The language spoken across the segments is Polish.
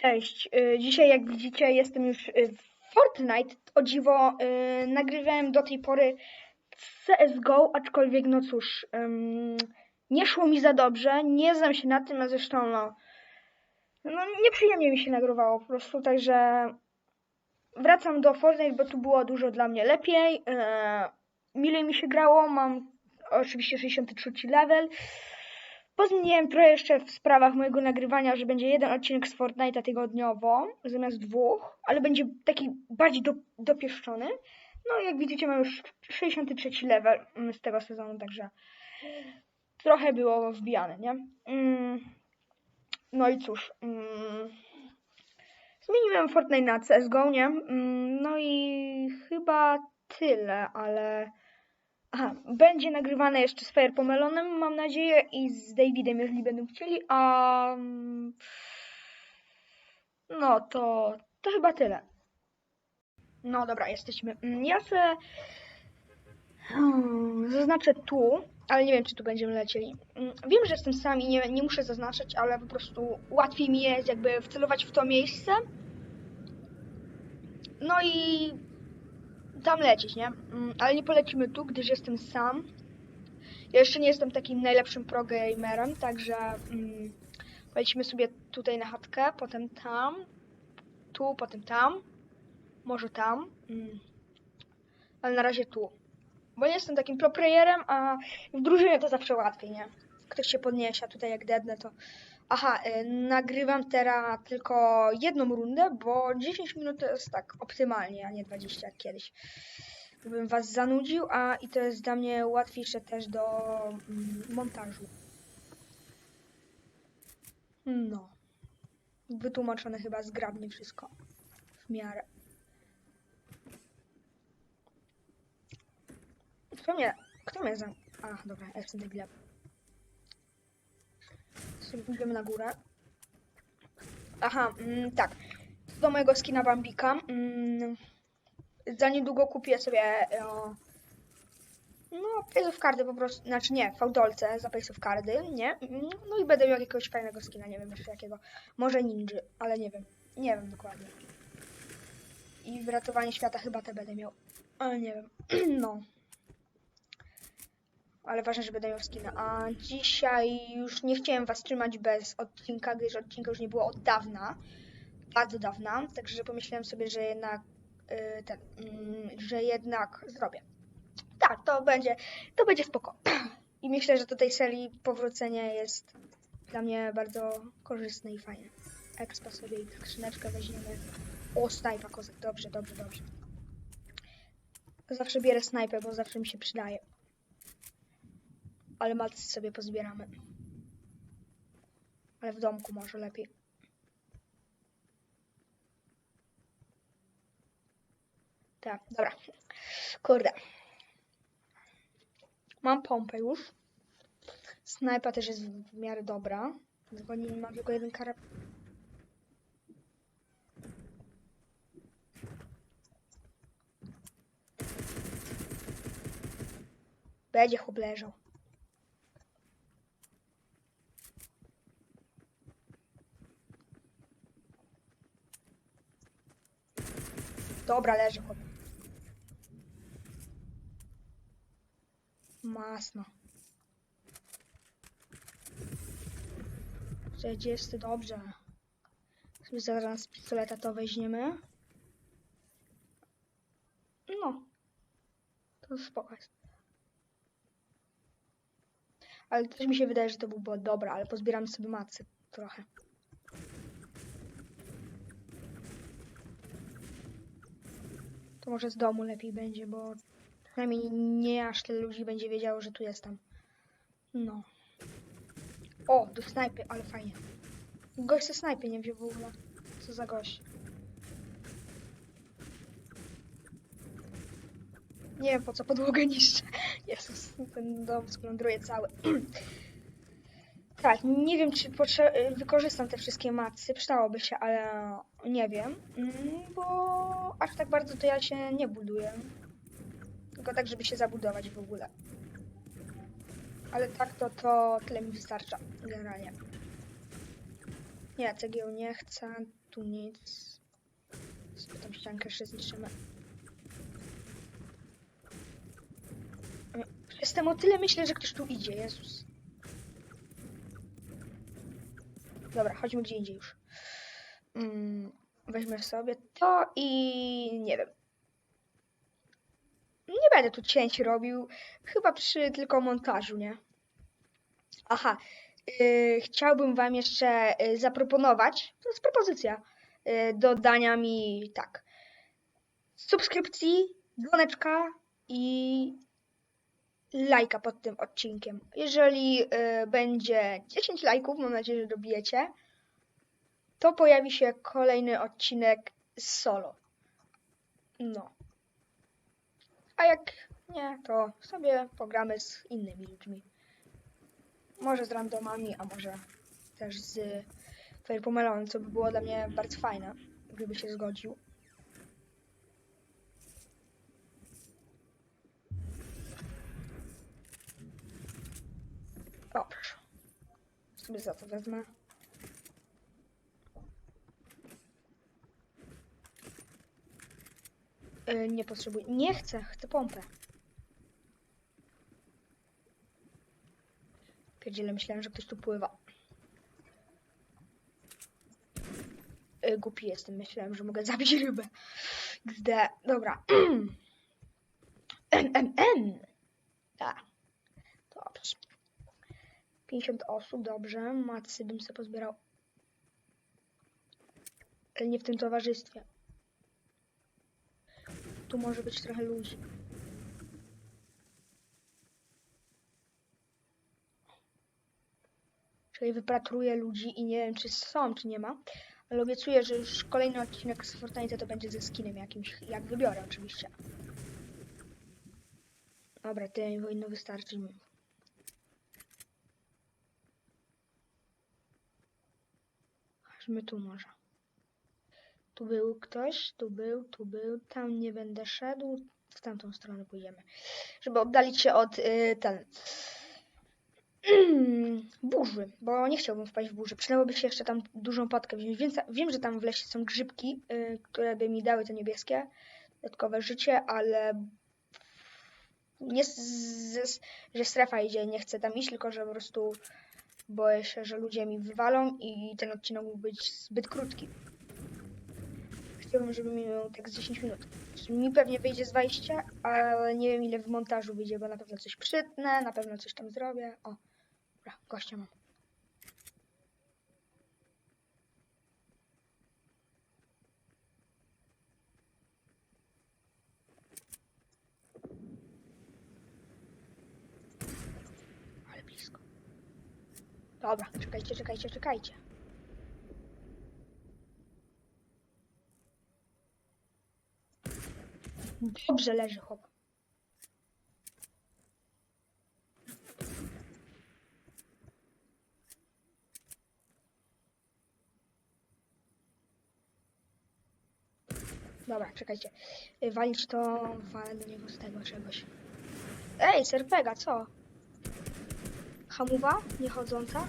Cześć. Y, Dzisiaj, jak widzicie, jestem już y, w Fortnite. O dziwo, y, nagrywałem do tej pory CSGO, aczkolwiek, no cóż, nie szło mi za dobrze. Nie znam się na tym, a zresztą, no, no nieprzyjemnie mi się nagrywało po prostu, także wracam do Fortnite, bo tu było dużo dla mnie lepiej. Milej mi się grało, mam oczywiście 63 level. Pozmieniałem trochę jeszcze w sprawach mojego nagrywania, że będzie jeden odcinek z Fortnite'a tygodniowo zamiast dwóch, ale będzie taki bardziej do, dopieszczony. No jak widzicie mam już 63 level mm, z tego sezonu, także trochę było wbijane, nie? Mm, No i cóż, mm, zmieniłem Fortnite na CSGO, nie? No i chyba tyle, ale... Aha, będzie nagrywane jeszcze z Fair Pomelonem, mam nadzieję, i z Davidem, jeżeli będą chcieli, a... mm, No, to, to chyba tyle. No dobra, jesteśmy. Mm, Ja se hmm, zaznaczę tu, ale nie wiem, czy tu będziemy lecieli. Mm, Wiem, że jestem sam i nie, nie muszę zaznaczać, ale po prostu łatwiej mi jest jakby wcelować w to miejsce. No i tam lecieć, nie? Mm, Ale nie polecimy tu, gdyż jestem sam. Ja jeszcze nie jestem takim najlepszym pro gamerem, także mm, polecimy sobie tutaj na chatkę, potem tam, tu, potem tam, może tam, mm, ale na razie tu. Bo nie jestem takim pro playerem, a w drużynie to zawsze łatwiej, nie? Ktoś się podniesie, a tutaj jak dednę to... Aha, y, nagrywam teraz tylko jedną rundę, bo 10 minut to jest tak optymalnie, a nie 20 jak kiedyś. Bym was zanudził, a i to jest dla mnie łatwiejsze też do mm, montażu. No. Wytłumaczone chyba zgrabnie wszystko. W miarę. Kto mnie... Kto mnie za... A, dobra, ja jestem. Sobie pójdziemy na górę. Aha, mm, tak. Do mojego skina Bambika. Mm, za niedługo kupię sobie o, no, Pace of Cardy po prostu, znaczy nie, fałdolce za Pace of Cardy, nie? Mm, No i będę miał jakiegoś fajnego skina, nie wiem jeszcze jakiego. Może ninja, ale nie wiem. Nie wiem dokładnie. I w ratowanie świata chyba te będę miał. Ale nie wiem. no. Ale ważne, że będę miał skina. A dzisiaj już nie chciałem was trzymać bez odcinka, gdyż odcinka już nie było od dawna. Bardzo dawna. Także pomyślałem sobie, że jednak y, ten, mm, że jednak zrobię. Tak, to będzie, to będzie spoko. I myślę, że do tej serii powrócenie jest dla mnie bardzo korzystne i fajne. Expa sobie i tak skrzyneczkę weźmiemy. O, snajpa kozak. Dobrze, dobrze, dobrze. Zawsze bierę snajpę, bo zawsze mi się przydaje. Ale macy sobie pozbieramy. Ale w domku może lepiej. Tak, dobra. Kurde. Mam pompę już. Snajpa też jest w miarę dobra. Tylko nie mam tylko jeden karab... Będzie chłop leżał. Dobra, leży chłop. Masno. 40, dobrze. Sobie zaraz z pistoleta to weźmiemy. No. To spoko. Ale też mi się wydaje, że to by było dobra, ale pozbieramy sobie macy trochę. To może z domu lepiej będzie, bo przynajmniej nie aż tyle ludzi będzie wiedziało, że tu jestem. No. O, do snajpy, ale fajnie. Gość ze snajpy nie wziął w ogóle. Co za gość. Nie wiem po co podłogę niszczę. Jezus, ten dom splądruje cały. tak, nie wiem czy wykorzystam te wszystkie macy, przydałoby się, ale nie wiem. Mm, Bo aż tak bardzo to ja się nie buduję. Tylko tak, żeby się zabudować w ogóle. Ale tak to, to tyle mi wystarcza generalnie. Nie, cegieł nie chcę, tu nic. Sobie tą ściankę jeszcze zniszczymy. Jestem o tyle myślę, że ktoś tu idzie, Jezus. Dobra, chodźmy gdzie indziej już. Mm, weźmy sobie to i nie wiem. Nie będę tu cięć robił. Chyba przy tylko montażu, nie? Aha. Yy, chciałbym wam jeszcze yy, zaproponować, to jest propozycja, yy, dodania mi tak. Subskrypcji, dzwoneczka i lajka pod tym odcinkiem. Jeżeli y, będzie 10 lajków, mam nadzieję, że dobijecie, to pojawi się kolejny odcinek solo. No. A jak nie, to sobie pogramy z innymi ludźmi. Może z randomami, a może też z Fairpomelonem, co by było dla mnie bardzo fajne, gdyby się zgodził. Proszę. Sobie za to wezmę. Yy, nie potrzebuję. Nie chcę, chcę pompę. Pierdziele, myślałem, że ktoś tu pływa. Yy, głupi jestem, myślałem, że mogę zabić rybę. XD. Dobra. MMM. Tak. Dobrze. 50 osób, dobrze. Macy bym sobie pozbierał. Ale nie w tym towarzystwie. Tu może być trochę ludzi. Czyli wypatruję ludzi i nie wiem, czy są, czy nie ma. Ale obiecuję, że już kolejny odcinek z Fortnite to będzie ze skinem jakimś, jak wybiorę oczywiście. Dobra, tyle mi powinno wystarczyć. Chodźmy tu może. Tu był ktoś, tu był, tu był, tam nie będę szedł, w tamtą stronę pójdziemy. Żeby oddalić się od y, ten burzy, bo nie chciałbym wpaść w burzę. Przydałoby się jeszcze tam dużą potkę wziąć. Więc wiem, że tam w lesie są grzybki, y, które by mi dały to niebieskie, dodatkowe życie, ale nie, z, z, że strefa idzie, nie chcę tam iść, tylko że po prostu boję się, że ludzie mi wywalą i ten odcinek mógł być zbyt krótki. Chciałbym, żeby mi miał tak z 10 minut. Mi pewnie wyjdzie z 20, ale nie wiem ile w montażu wyjdzie, bo na pewno coś przytnę, na pewno coś tam zrobię. O, dobra, gościa mam. Ale blisko. Dobra, czekajcie, czekajcie, czekajcie. Dobrze leży chłop. Dobra, czekajcie. Y, Walić to, walę do niego z tego czegoś. Ej, serpega, co? Hamuwa? Niechodząca?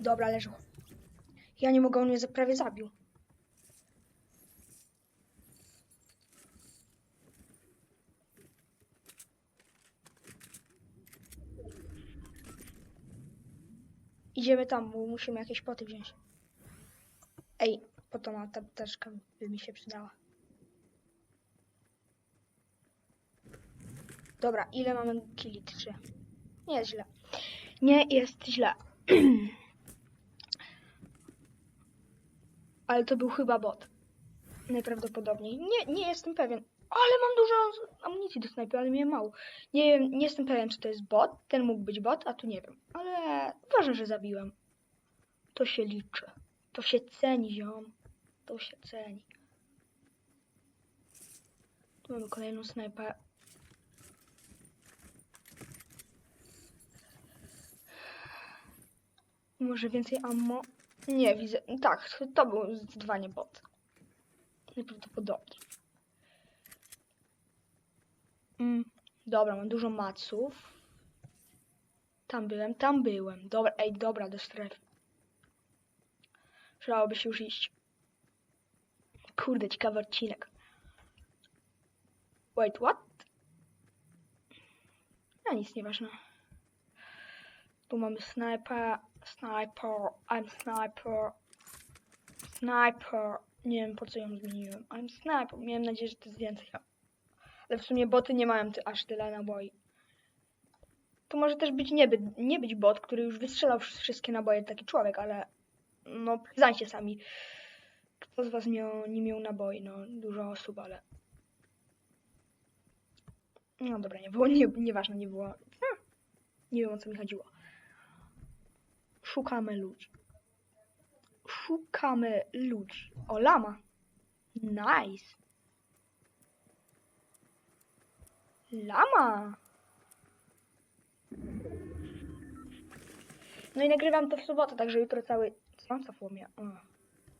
Dobra, leżą. Ja nie mogę, on mnie prawie zabił. Idziemy tam, bo musimy jakieś poty wziąć. Ej, po to ma ta apteczka by mi się przydała. Dobra, ile mamy kili? Trzy. Nie jest źle. Nie jest źle. Ale to był chyba bot. Najprawdopodobniej. Nie, nie jestem pewien. Ale mam dużo amunicji do snajpy, ale mnie mało. Nie wiem, nie jestem pewien, czy to jest bot. Ten mógł być bot, a tu nie wiem. Ale ważne, że zabiłem. To się liczy. To się ceni, ziom. To się ceni. Tu mamy kolejną snajpę. Może więcej ammo? Nie, widzę. Tak, to był zdecydowanie bot. Najprawdopodobniej. Mm, Dobra, mam dużo maców. Tam byłem, tam byłem. Dobra, ej, dobra, do strefy. Przydałoby się już iść. Kurde, ciekawy odcinek. Wait, what? A nic, nieważne. Tu mamy sniper, sniper, I'm sniper, sniper. Nie wiem po co ją zmieniłem. I'm sniper. Miałem nadzieję, że to jest więcej. Ale w sumie boty nie mają ty, aż tyle naboi. To może też być nie, być nie być bot, który już wystrzelał wsz- wszystkie naboje, taki człowiek, ale no przyznajcie sami. Kto z was miał, nie miał naboi? No dużo osób, ale... No dobra, nie było, nie, nieważne, nie było. Hmm. Nie wiem o co mi chodziło. Szukamy ludzi. Szukamy ludzi. O, lama. Nice. Lama. No i nagrywam to w sobotę, także jutro cały... Co? Cofło mnie. O.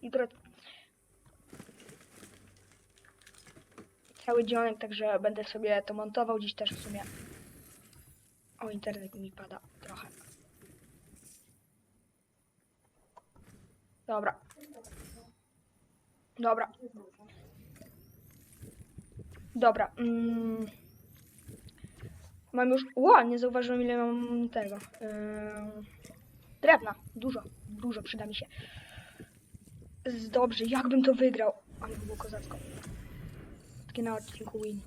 Jutro... Cały dzionek, także będę sobie to montował. Dziś też w sumie... O, internet mi pada trochę. Dobra. Dobra. Dobra. Mm. Mam już. Ła, nie zauważyłem ile mam tego. Yy... Drewna. Dużo. Dużo przyda mi się. Dobrze, jakbym to wygrał. Ale by było kozacko. Takie na odcinku win.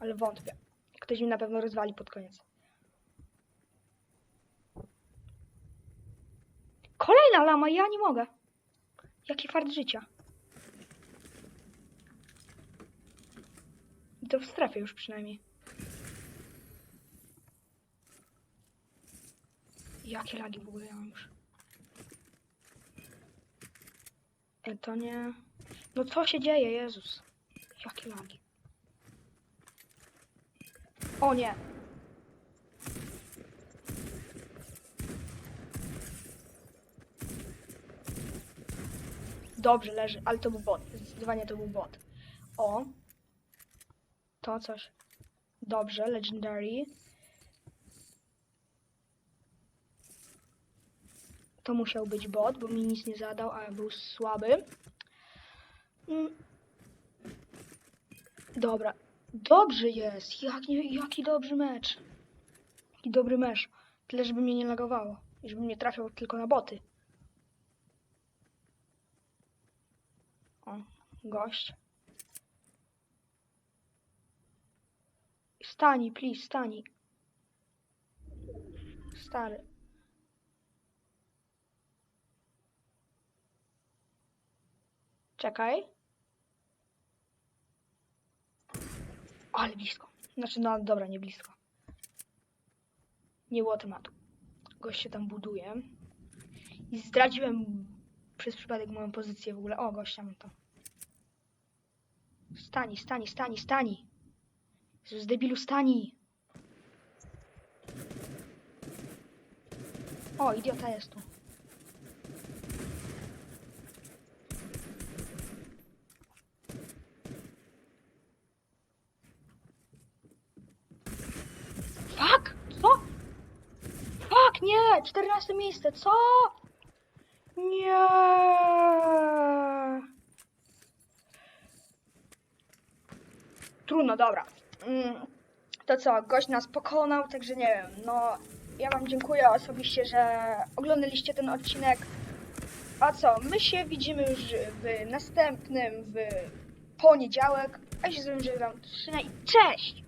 Ale wątpię. Ktoś mi na pewno rozwali pod koniec. Kolejna lama, ja nie mogę. Jaki fart życia. I to w strefie już przynajmniej. Jakie lagi w ogóle ja mam już. E, to nie... No co się dzieje, Jezus? Jakie lagi. O nie! Dobrze leży, ale to był bot. Zdecydowanie to był bot. O. To coś. Dobrze, legendary. To musiał być bot, bo mi nic nie zadał, a był słaby. Mm. Dobra. Dobrze jest. Jak jaki dobry mecz. Jaki dobry mecz. Tyle, żeby mnie nie lagowało. I żeby mnie trafiał tylko na boty. O, gość. Stani, please, stani. Stary. Czekaj. Ale blisko. Znaczy, no dobra, nie blisko. Nie było tematu. Gość się tam buduje. I zdradziłem przez przypadek moją pozycję w ogóle. O, gościa mam to. Stani, stani, stani, stani. Jezus, debilu, stani. O, idiota jest tu. Fuck! Co? Fuck, nie! 14 miejsce, co? Nie. Trudno, dobra. Mm, To co, gość nas pokonał, także nie wiem, no ja wam dziękuję osobiście, że oglądaliście ten odcinek. A co, my się widzimy już w następnym, w poniedziałek. A się z wam żegnam. Trzymaj, cześć!